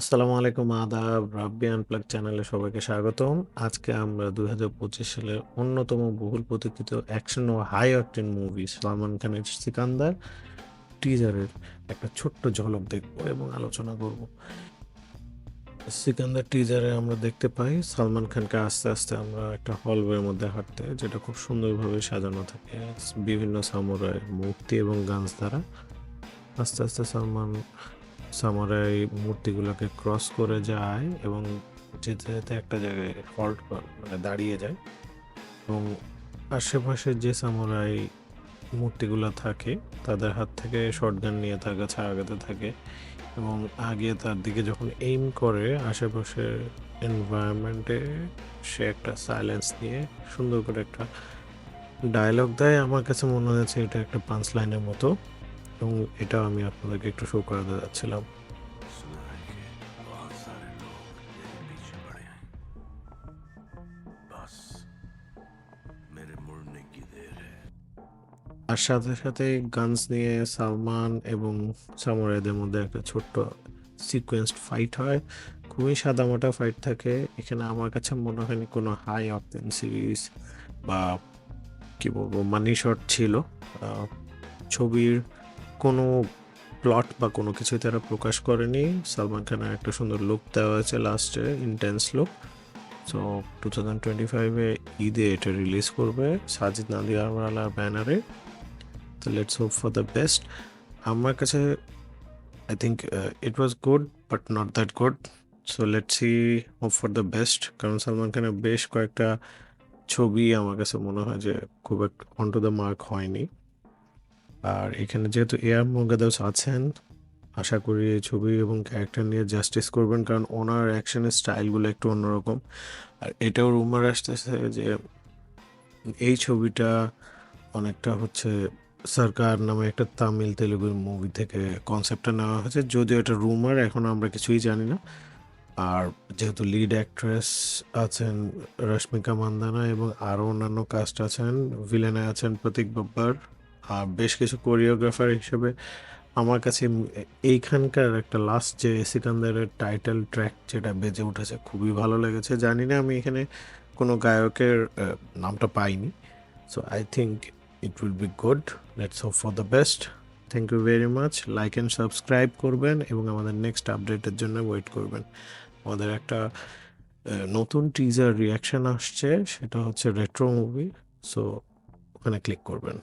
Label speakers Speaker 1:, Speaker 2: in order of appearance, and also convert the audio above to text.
Speaker 1: আসসালামু আলাইকুম, আদাব। রাব্বি আনপ্লাগ চ্যানেলে সবাইকে স্বাগতম। আজকে আমরা দুই হাজার পঁচিশ সালের অন্যতম বহুল প্রতীক্ষিত অ্যাকশন ও হাই অকটেন মুভি সালমান খানের সিকান্দার টিজারের একটা ছোট্ট ঝলক দেখব এবং আলোচনা করব। সিকান্দার টিজারে আমরা দেখতে পাই, সালমান খানকে আস্তে আস্তে আমরা একটা হলওয়ের মধ্যে হাঁটতে, যেটা খুব সুন্দরভাবে সাজানো থাকে। বিভিন্ন সামুরাই মুক্তি এবং গানস দ্বারা আস্তে আস্তে সালমান সামুরাই মূর্তিগুলোকে ক্রস করে যায় এবং যেতে যেতে একটা জায়গায় হল্ট মানে দাঁড়িয়ে যায়। এবং আশেপাশে যে সামুরাই মূর্তিগুলো থাকে, তাদের হাত থেকে শর্টগান নিয়ে তার কাছে আগাতে থাকে এবং আগে তার দিকে যখন এইম করে আশেপাশের এনভায়রনমেন্টে সে একটা সাইলেন্স নিয়ে সুন্দর করে একটা ডায়লগ দেয়। আমার কাছে মনে হয়েছে এটা একটা পাঁচ লাইনের মতো। এবং এটা আমি আপনাদেরকে একটু শো করাতে যাচ্ছিলাম। আর সাথে সাথে গানস নিয়ে সালমান এবং সামুরাইদের মধ্যে একটা ছোট্ট সিকোয়েন্সড ফাইট হয়। খুবই সাদামাটা ফাইট থাকে। এখানে আমার কাছে মনে হয়নি কোনো হাই অকটেন সিরিজ বা কী বলব মানি শট ছিল। ছবির কোনো প্লট বা কোনো কিছুই তারা প্রকাশ করেনি। সালমান খানের একটা সুন্দর লুক দেওয়া হয়েছে লাস্টে intense look so two thousand twenty ফাইভে ঈদে এটা রিলিজ করবে সাজিদ নান্দি নাদিয়াওয়ালার ব্যানারে তো let's hope for the best আমার কাছে I think it was good but not that good so let's see hope for the best কারণ সালমান খানের বেশ কয়েকটা ছবি আমার কাছে মনে হয় যে খুব একটা অন টু দ্য মার্ক হয়নি। আর এখানে যেহেতু এয়ার মোগাদাস আছেন, আশা করি এই ছবি এবং ক্যারেক্টার নিয়ে জাস্টিস করবেন, কারণ ওনার অ্যাকশনের স্টাইলগুলো একটু অন্যরকম। আর এটাও রুমার আসতেছে যে এই ছবিটা অনেকটা হচ্ছে সরকার নামে একটা তামিল তেলুগু মুভি থেকে কনসেপ্টটা নেওয়া হয়েছে। যদিও এটা রুমার এখন আমরা কিছুই জানি না। আর যেহেতু লিড অ্যাক্ট্রেস আছেন রশ্মিকা মান্দানা এবং আরও অন্যান্য কাস্ট আছেন ভিলেনে আছেন প্রতীক বাব্বার। আর বেশ কিছু কোরিওগ্রাফার হিসেবে আমার কাছে এইখানকার একটা লাস্ট যে সিকান্দারের টাইটেল ট্র্যাক যেটা বেজে উঠেছে খুবই ভালো লেগেছে। জানি না আমি এখানে কোনো গায়কের নামটা পাইনি। So I think it will be good let's hope for the best thank you very much like and subscribe করবেন এবং আমাদের নেক্সট আপডেটের জন্য ওয়েট করবেন। আমাদের একটা নতুন টিজার রিয়াকশন আসছে, সেটা হচ্ছে রেট্রো মুভি সো ওখানে ক্লিক করবেন।